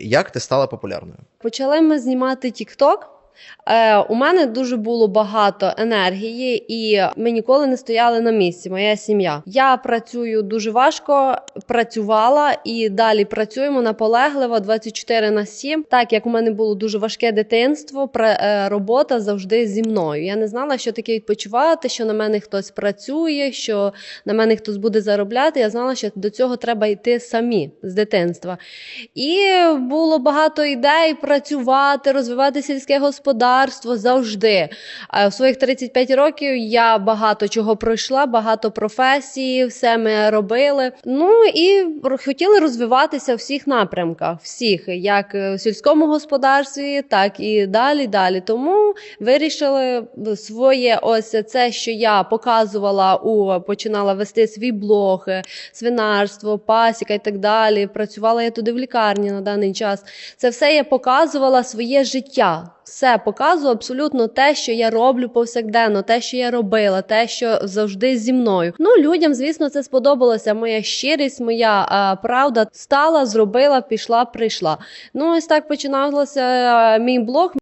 Як ти стала популярною? Почали ми знімати TikTok. Е, у мене дуже було багато енергії, і ми ніколи не стояли на місці. Моя сім'я. Я працюю дуже важко, працювала і далі працюємо наполегливо 24 на 7. Так як у мене було дуже важке дитинство, е, робота завжди зі мною. Я не знала, що таке відпочивати, що на мене хтось працює, що на мене хтось буде заробляти. Я знала, що до цього треба йти самі з дитинства. І було багато ідей працювати, розвивати сільське господарство завжди. А В своїх 35 років я багато чого пройшла, багато професій, все ми робили. Ну і хотіли розвиватися в всіх напрямках, всіх, як в сільському господарстві, так і далі. далі. Тому вирішили своє ось це, що я показувала у починала вести свій блог, е, свинарство, пасіка і так далі. Працювала я туди в лікарні на даний час. Це все я показувала своє життя. Все показую абсолютно те, що я роблю повсякденно, те, що я робила, те, що завжди зі мною. Ну людям, звісно, це сподобалося. Моя щирість, моя е, правда стала, зробила, пішла, прийшла. Ну ось так починалося е, мій блог.